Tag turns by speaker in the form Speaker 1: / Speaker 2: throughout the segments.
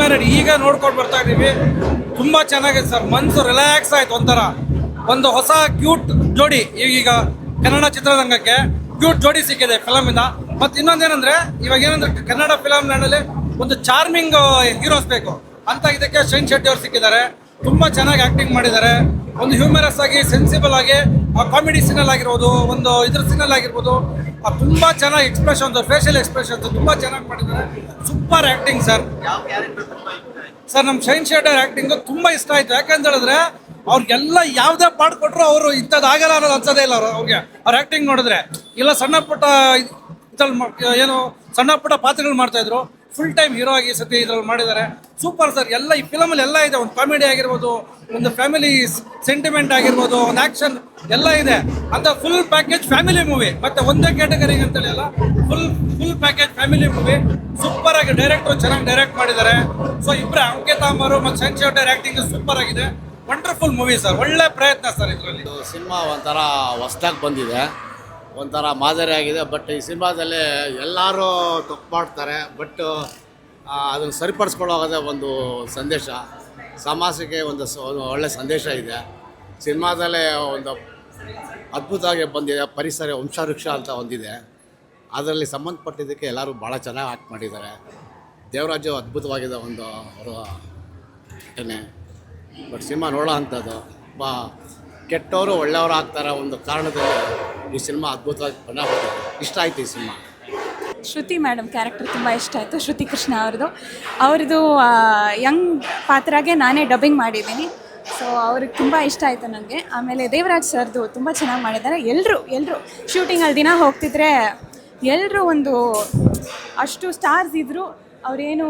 Speaker 1: Married ಈಗ ನೋಡ್ಕೊಂಡು ಬರ್ತಾ ಇದ್ದೀವಿ ತುಂಬಾ ಚೆನ್ನಾಗಿದೆ ಸರ್. ಮನ್ಸು ರಿಲ್ಯಾಕ್ಸ್ ಆಯ್ತು ಒಂಥರ. ಒಂದು ಹೊಸ ಕ್ಯೂಟ್ ಜೋಡಿ ಈಗ ಕನ್ನಡ ಚಿತ್ರರಂಗಕ್ಕೆ ಕ್ಯೂಟ್ ಜೋಡಿ ಸಿಕ್ಕಿದೆ ಫಿಲಮ್ ಮತ್ತು ಮತ್ತೆ ಇನ್ನೊಂದೇನಂದ್ರೆ, ಇವಾಗ ಏನಂದ್ರೆ ಕನ್ನಡ ಫಿಲಮ್ ನಡಲ್ಲಿ ಒಂದು ಚಾರ್ಮಿಂಗ್ ಹೀರೋಸ್ ಬೇಕು. ಅಂತ ಇದಕ್ಕೆ ಶೈನ್ ಶೆಟ್ಟಿ ಅವ್ರು ಸಿಕ್ಕಿದ್ದಾರೆ. ತುಂಬಾ ಚೆನ್ನಾಗಿ ಆಕ್ಟಿಂಗ್ ಮಾಡಿದ್ದಾರೆ. ಒಂದು ಹ್ಯೂಮರಸ್ ಆಗಿ ಸೆನ್ಸಿಬಲ್ ಆಗಿ, ಆ ಕಾಮಿಡಿ ಸಿಗ್ನಲ್ ಆಗಿರ್ಬೋದು, ಒಂದು ಇದ್ರ ಸಿಗ್ನಲ್ ಆಗಿರ್ಬೋದು, ಆ ತುಂಬಾ ಚೆನ್ನಾಗಿ ಎಕ್ಸ್ಪ್ರೆಷನ್ ಫೇಶಿಯಲ್ ಎಕ್ಸ್ಪ್ರೆಷನ್ಸ್ ತುಂಬಾ ಚೆನ್ನಾಗಿ ಮಾಡಿದ್ದಾರೆ. ಸೂಪರ್ ಆಕ್ಟಿಂಗ್ ಸರ್ ಸರ್ ನಮ್ಮ ಶೈನ್ ಶೇಟರ್ ಆಕ್ಟಿಂಗ್ ತುಂಬಾ ಇಷ್ಟ ಆಯ್ತು. ಯಾಕಂತ ಹೇಳಿದ್ರೆ, ಅವ್ರಿಗೆಲ್ಲ ಯಾವುದೇ ಪಾಠ ಕೊಟ್ಟರು ಅವರು ಇಂಥದ್ದು ಆಗಲ್ಲ ಅನ್ನೋದು ಅನ್ಸೋದೇ ಇಲ್ಲ ಅವ್ರು, ಅವ್ರಿಗೆ. ಅವ್ರ ಆಕ್ಟಿಂಗ್ ನೋಡಿದ್ರೆ, ಇಲ್ಲ ಸಣ್ಣ ಪುಟ್ಟ ಏನು ಸಣ್ಣ ಪುಟ್ಟ ಪಾತ್ರಗಳು ಮಾಡ್ತಾ ಇದ್ರು ಫುಲ್ ಟೈಮ್ ಹೀರೋ ಆಗಿ ಸತಿ ಇದ್ರಲ್ಲಿ ಮಾಡಿದ್ದಾರೆ. ಸೂಪರ್ ಸರ್ ಎಲ್ಲ ಈ ಫಿಲಮಲ್ಲಿ ಎಲ್ಲ ಇದೆ. ಒಂದು ಕಾಮಿಡಿ ಆಗಿರ್ಬೋದು, ಒಂದು ಫ್ಯಾಮಿಲಿ ಸೆಂಟಿಮೆಂಟ್ ಆಗಿರ್ಬೋದು, ಒಂದು ಆಕ್ಷನ್ ಎಲ್ಲ ಇದೆ. ಅಂತ ಫುಲ್ ಪ್ಯಾಕೇಜ್ ಫ್ಯಾಮಿಲಿ ಮೂವಿ ಮತ್ತೆ ಒಂದೇ ಕ್ಯಾಟಗರಿಗೆ ಅಂತೇಳಿ ಅಲ್ಲ full full package family movie super ಆಗಿ ಡೈರೆಕ್ಟರ್ ಚೆನ್ನಾಗಿ ಡೈರೆಕ್ಟ್ ಮಾಡಿದ್ದಾರೆ. ಸೊ ಇಬ್ಬರ ಅಂಕಿತ ಅಮರು ಮತ್ತು ಶೆಟ್ಟರ್ ಆಕ್ಟಿಂಗ್ ಸೂಪರ್ ಆಗಿದೆ. ವಂಡರ್ಫುಲ್ ಮೂವಿ ಸರ್ ಒಳ್ಳೆ ಪ್ರಯತ್ನ ಸರ್ ಇದರಲ್ಲಿ.
Speaker 2: ಇದು ಸಿನಿಮಾ ಒಂಥರ ಹೊಸ್ದಾಗಿ ಬಂದಿದೆ. ಒಂಥರ ಮಾದರಿ ಆಗಿದೆ. ಬಟ್ ಈ ಸಿನಿಮಾದಲ್ಲಿ ಎಲ್ಲರೂ ತಪ್ಪು ಮಾಡ್ತಾರೆ. ಬಟ್ ಅದನ್ನು ಸರಿಪಡಿಸ್ಕೊಳ್ಳೋದೇ ಒಂದು ಸಂದೇಶ. ಸಮಾಜಕ್ಕೆ ಒಂದು ಒಳ್ಳೆ ಸಂದೇಶ ಇದೆ. ಸಿನಿಮಾದಲ್ಲೇ ಒಂದು ಅದ್ಭುತವಾಗಿ ಬಂದಿದೆ. ಪರಿಸರ ವಂಶವೃಕ್ಷ ಅಂತ ಒಂದಿದೆ. ಅದರಲ್ಲಿ ಸಂಬಂಧಪಟ್ಟಿದ್ದಕ್ಕೆ ಎಲ್ಲರೂ ಭಾಳ ಚೆನ್ನಾಗಿ ಆಕ್ಟ್ ಮಾಡಿದ್ದಾರೆ. ದೇವರಾಜು ಅದ್ಭುತವಾಗಿದೆ ಒಂದು ಅವರು ಘಟನೆ. ಬಟ್ ಸಿನಿಮಾ ನೋಡೋ ಅಂಥದ್ದು ಬಾ ಕೆಟ್ಟವರು ಒಳ್ಳೆಯವರು ಆಗ್ತಾರೆ ಒಂದು ಕಾರಣದಲ್ಲಿ ಈ ಸಿನಿಮಾ ಅದ್ಭುತವಾಗಿ ಕೊಟ್ಟಿದೆ ಇಷ್ಟ ಆಯ್ತು ಈ ಸಿನಿಮಾ.
Speaker 3: ಶ್ರುತಿ ಮೇಡಮ್ ಕ್ಯಾರೆಕ್ಟರ್ ತುಂಬ ಇಷ್ಟ ಆಯಿತು, ಶ್ರುತಿ ಕೃಷ್ಣ ಅವ್ರದ್ದು. ಅವ್ರದ್ದು ಯಂಗ್ ಪಾತ್ರಾಗೆ ನಾನೇ ಡಬ್ಬಿಂಗ್ ಮಾಡಿದ್ದೀನಿ. ಸೊ ಅವ್ರಿಗೆ ತುಂಬ ಇಷ್ಟ ಆಯಿತು ನನಗೆ ಆಮೇಲೆ ದೇವರಾಜ್ ಸರ್ದು ತುಂಬ ಚೆನ್ನಾಗಿ ಮಾಡಿದ್ದಾರೆ. ಎಲ್ಲರೂ ಎಲ್ಲರೂ ಶೂಟಿಂಗಲ್ಲಿ ದಿನ ಹೋಗ್ತಿದ್ರೆ ಎಲ್ಲರೂ ಒಂದು, ಅಷ್ಟು ಸ್ಟಾರ್ಸ್ ಇದ್ದರು ಅವರೇನು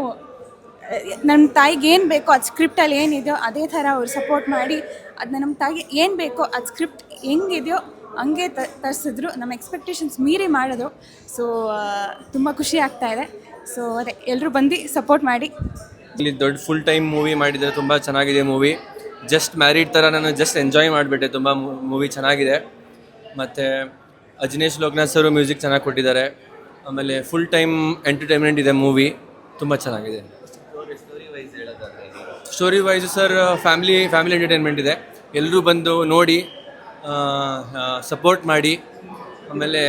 Speaker 3: ನನ್ನ ತಾಯಿಗೆ ಏನು ಬೇಕೋ ಅದು ಸ್ಕ್ರಿಪ್ಟಲ್ಲಿ ಏನಿದೆಯೋ ಅದೇ ಥರ ಅವ್ರು ಸಪೋರ್ಟ್ ಮಾಡಿ ಅದನ್ನ ನಮ್ಮ ತಾಯಿ ಏನು ಬೇಕೋ ಅದು ಸ್ಕ್ರಿಪ್ಟ್ ಹೆಂಗಿದೆಯೋ ಹಂಗೆ ತ ತರಿಸಿದ್ರು. ನಮ್ಮ ಎಕ್ಸ್ಪೆಕ್ಟೇಷನ್ಸ್ ಮೀರಿ ಮಾಡಿದ್ರು. ಸೊ ತುಂಬ ಖುಷಿ ಆಗ್ತಾ ಇದೆ. ಸೊ ಅದೇ ಎಲ್ಲರೂ ಬಂದು ಸಪೋರ್ಟ್ ಮಾಡಿ.
Speaker 4: ಇಲ್ಲಿ ದೊಡ್ಡ ಫುಲ್ ಟೈಮ್ ಮೂವಿ ಮಾಡಿದರೆ ತುಂಬ ಚೆನ್ನಾಗಿದೆ ಮೂವಿ ಜಸ್ಟ್ ಮ್ಯಾರಿಡ್ ಥರ ನಾನು ಜಸ್ಟ್ ಎಂಜಾಯ್ ಮಾಡಿಬಿಟ್ಟೆ. ತುಂಬ ಮೂವಿ ಚೆನ್ನಾಗಿದೆ. ಮತ್ತು ಅಜಿನೇಶ್ ಲೋಕನಾಥ್ ಸರು ಮ್ಯೂಸಿಕ್ ಚೆನ್ನಾಗಿ ಕೊಟ್ಟಿದ್ದಾರೆ. ಆಮೇಲೆ ಫುಲ್ ಟೈಮ್ ಎಂಟರ್ಟೈನ್ಮೆಂಟ್ ಇದೆ ಮೂವಿ ತುಂಬ ಚೆನ್ನಾಗಿದೆ. Story wise sir family family entertainment ಇದೆ. ಎಲ್ಲರೂ ಬಂದು ನೋಡಿ ಸಪೋರ್ಟ್ ಮಾಡಿ ಆಮೇಲೆ